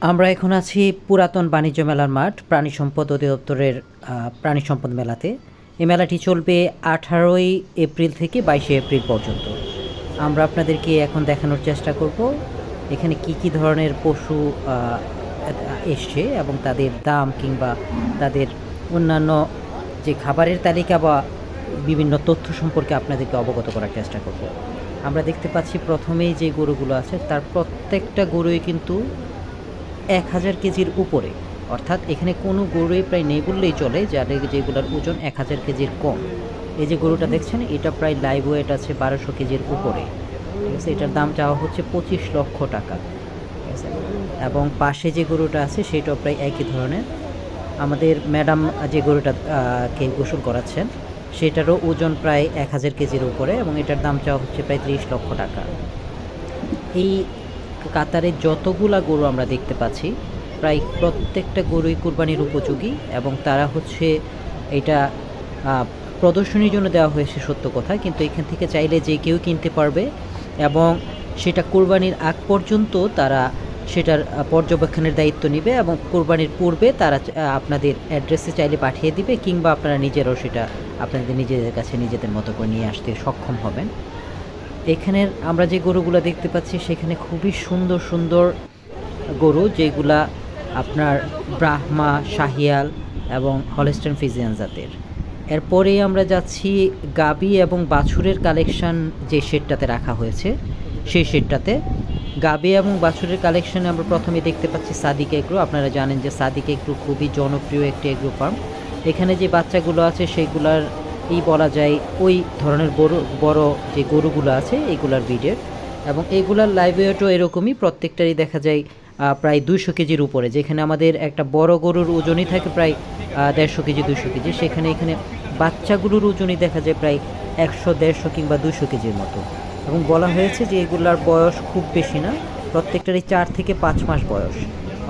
আমরা এখন আছি পুরাতন বাণিজ্য মেলার মাঠ, প্রাণী সম্পদ অধিদপ্তরের প্রাণী সম্পদ মেলাতে। এই মেলাটি চলবে আঠারোই এপ্রিল থেকে বাইশে এপ্রিল পর্যন্ত। আমরা আপনাদেরকে এখন দেখানোর চেষ্টা করব এখানে কি কি ধরনের পশু এসছে এবং তাদের দাম কিংবা তাদের অন্যান্য যে খাবারের তালিকা বা বিভিন্ন তথ্য সম্পর্কে আপনাদেরকে অবগত করার চেষ্টা করব। আমরা দেখতে পাচ্ছি প্রথমেই যে গরুগুলো আছে, তার প্রত্যেকটা গরুই কিন্তু এক হাজার কেজির উপরে। অর্থাৎ এখানে কোনো গরুই প্রায় নেই বললেই চলে, যাদের যেগুলোর ওজন এক হাজার কেজির কম। এই যে গরুটা দেখছেন, এটা প্রায় লাইভ ওয়েট আছে বারোশো কেজির উপরে। ঠিক আছে, এটার দাম চাওয়া হচ্ছে পঁচিশ লক্ষ টাকা। ঠিক আছে, এবং পাশে যে গরুটা আছে, সেটাও প্রায় একই ধরনের। আমাদের ম্যাডাম যে গরুটা কে গোসল করাচ্ছেন, সেটারও ওজন প্রায় এক হাজার কেজির উপরে, এবং এটার দাম চাওয়া হচ্ছে প্রায় ত্রিশ লক্ষ টাকা। এই কাতারে যতগুলা গরু আমরা দেখতে পাচ্ছি, প্রায় প্রত্যেকটা গরুই কুরবানির উপযোগী এবং তারা হচ্ছে এটা প্রদর্শনীর জন্য দেওয়া হয়েছে সত্য কথা, কিন্তু এখান থেকে চাইলে যে কেউ কিনতে পারবে এবং সেটা কোরবানির আগ পর্যন্ত তারা সেটার পর্যবেক্ষণের দায়িত্ব নেবে এবং কোরবানির পূর্বে তারা আপনাদের অ্যাড্রেসে চাইলে পাঠিয়ে দিবে কিংবা আপনারা নিজেরাও সেটা আপনাদের নিজেদের কাছে নিজেদের মতো করে নিয়ে আসতে সক্ষম হবেন। এখানের আমরা যে গরুগুলো দেখতে পাচ্ছি, সেখানে খুবই সুন্দর সুন্দর গরু, যেগুলা আপনার ব্রাহ্মা, শাহিয়াল এবং হলেস্টার্ন ফিজিয়ান জাতের। এরপরেই আমরা যাচ্ছি গাবি এবং বাছুরের কালেকশন যে শেডটাতে রাখা হয়েছে, সেই শেডটাতে। গাবি এবং বাছুরের কালেকশানে আমরা প্রথমে দেখতে পাচ্ছি সাদিক এগ্রো। আপনারা জানেন যে সাদিক এগ্রো খুবই জনপ্রিয় একটি এগ্রো ফার্ম। এখানে যে বাচ্চাগুলো আছে, সেগুলার এই বলা যায় ওই ধরনের বড় বড় যে গরুগুলো আছে, এগুলার ব্রিডের এবং এইগুলার লাইভ ওয়েটও এরকমই, প্রত্যেকটারই দেখা যায় প্রায় দুইশো কেজির উপরে। যেখানে আমাদের একটা বড় গরুর ওজনই থাকে প্রায় দেড়শো কেজি, দুইশো কেজি। সেখানে এখানে বাচ্চাগুলোর ওজনই দেখা যায় প্রায় একশো, দেড়শো কিংবা দুইশো কেজির মতো। এবং বলা হয়েছে যে এগুলার বয়স খুব বেশি না, প্রত্যেকটারই চার থেকে পাঁচ মাস বয়স।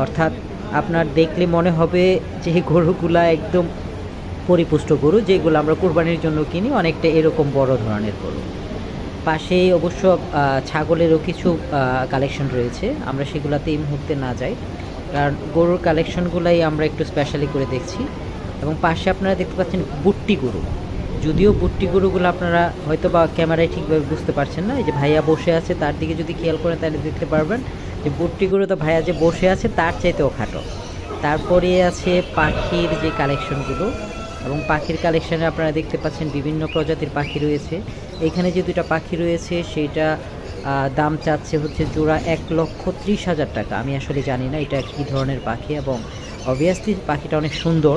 অর্থাৎ আপনার দেখলে মনে হবে যে গরুগুলা একদম পরিপুষ্ট গরু, যেগুলো আমরা কোরবানির জন্য কিনি, অনেকটা এরকম বড় ধরনের গরু। পাশে অবশ্য ছাগলেরও কিছু কালেকশন রয়েছে। আমরা সেগুলোতে এই মুহূর্তে না যাই। কারণ গরুর কালেকশনগুলাই আমরা একটু স্পেশালি করে দেখছি। এবং পাশে আপনারা দেখতে পাচ্ছেন বুট্টি গরু। যদিও বুট্টি গরুগুলো আপনারা হয়তো বা ক্যামেরায় ঠিকভাবে বুঝতে পারছেন না। এই যে ভাইয়া বসে আছে, তার দিকে যদি খেয়াল করেন, তাহলে দেখতে পারবেন যে বুট্টি গরু তো ভাইয়া যে বসে আছে, তার চাইতেও খাটো। তারপরে আছে পাখির যে কালেকশনগুলো এবং পাখির কালেকশানে আপনারা দেখতে পাচ্ছেন বিভিন্ন প্রজাতির পাখি রয়েছে। এখানে যে দুটা পাখি রয়েছে, সেইটা দাম চাচ্ছে হচ্ছে জোড়া এক লক্ষ ত্রিশ হাজার টাকা। আমি আসলে জানি না এটা কী ধরনের পাখি এবং অবভিয়াসলি পাখিটা অনেক সুন্দর,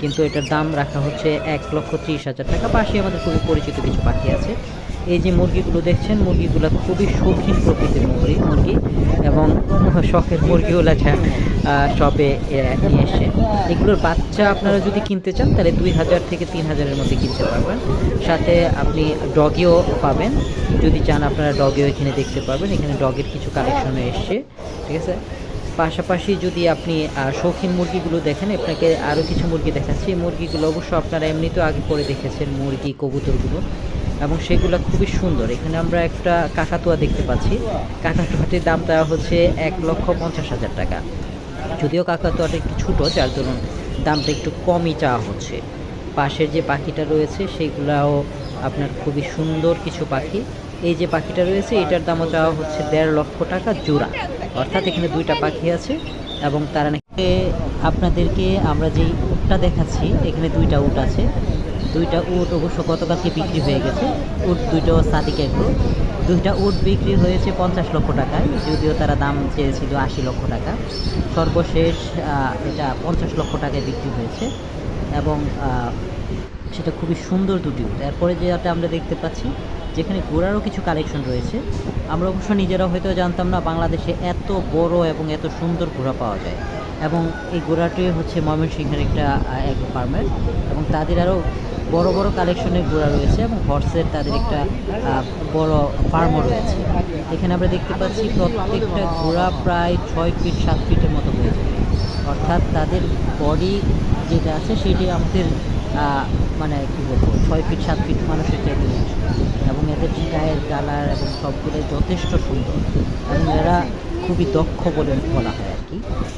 কিন্তু এটার দাম রাখা হচ্ছে এক লক্ষ ত্রিশ হাজার টাকা। পাশে আমাদের খুবই পরিচিত কিছু পাখি আছে। এই যে মুরগিগুলো দেখছেন, মুরগিগুলো খুবই শৌখিন প্রকৃতির মুরগি মুরগি এবং শখের মুরগিগুলো যা এরা নিয়ে এসে। এগুলোর বাচ্চা আপনারা যদি কিনতে চান, তাহলে দুই হাজার থেকে তিন হাজারের মধ্যে কিনতে পারবেন। সাথে আপনি ডগিও পাবেন। যদি চান আপনারা ডগিও এখানে দেখতে পারবেন। এখানে ডগের কিছু কালেকশনও এসছে, ঠিক আছে? পাশাপাশি যদি আপনি শৌখিন মুরগিগুলো দেখেন, আপনাকে আরও কিছু মুরগি দেখাচ্ছি। এই মুরগিগুলো অবশ্য আপনারা এমনিতেও আগে পরে দেখেছেন, মুরগি, কবুতরগুলো। এবং সেগুলো খুবই সুন্দর। এখানে আমরা একটা কাকাতুয়া দেখতে পাচ্ছি। কাকাতুয়াটির দাম দেওয়া হচ্ছে এক লক্ষ পঞ্চাশ হাজার টাকা। যদিও কাকাতুয়াটা একটু ছোটো, যার জন্য দামটা একটু কমই চাওয়া হচ্ছে। পাশের যে পাখিটা রয়েছে, সেগুলাও আপনার খুবই সুন্দর কিছু পাখি। এই যে পাখিটা রয়েছে, এটার দামও চাওয়া হচ্ছে দেড় লক্ষ টাকা জোড়া। অর্থাৎ এখানে দুইটা পাখি আছে এবং তারা নাকি আপনাদেরকে আমরা যেই উটটা দেখাচ্ছি, এখানে দুইটা উট আছে। দুইটা উট অবশ্য গতকালকে বিক্রি হয়ে গেছে। উট দুইটাও সাদিক এগ্রো দুইটা উট বিক্রি হয়েছে পঞ্চাশ লক্ষ টাকায়, যদিও তারা দাম চেয়েছিল আশি লক্ষ টাকা। সর্বশেষ এটা পঞ্চাশ লক্ষ টাকায় বিক্রি হয়েছে এবং সেটা খুবই সুন্দর দুটি উট। এরপরে যেটা আমরা দেখতে পাচ্ছি, যেখানে ঘোড়ারও কিছু কালেকশন রয়েছে। আমরা অবশ্য নিজেরা হয়তো জানতাম না, বাংলাদেশে এত বড় এবং এত সুন্দর ঘোড়া পাওয়া যায়। এবং এই ঘোড়াটি হচ্ছে ময়মনসিংহের একটা এক ফার্মের এবং তাদের আরও বড় বড় কালেকশনের ঘোড়া রয়েছে এবং হর্সের তাদের একটা বড় ফার্মও রয়েছে। এখানে আমরা দেখতে পাচ্ছি প্রত্যেকটা ঘোড়া প্রায় ছয় ফিট সাত ফিটের মতো হয়ে যাবে অর্থাৎ তাদের বডি যেটা আছে সেটি আমাদের মানে কী বলব, ছয় ফিট সাত ফিট মানুষের চাইতে। এবং এদের গায়ের কালার এবং সবগুলো যথেষ্ট সুন্দর। এবং এরা খুবই দক্ষ বলে বলা হয় আর কি।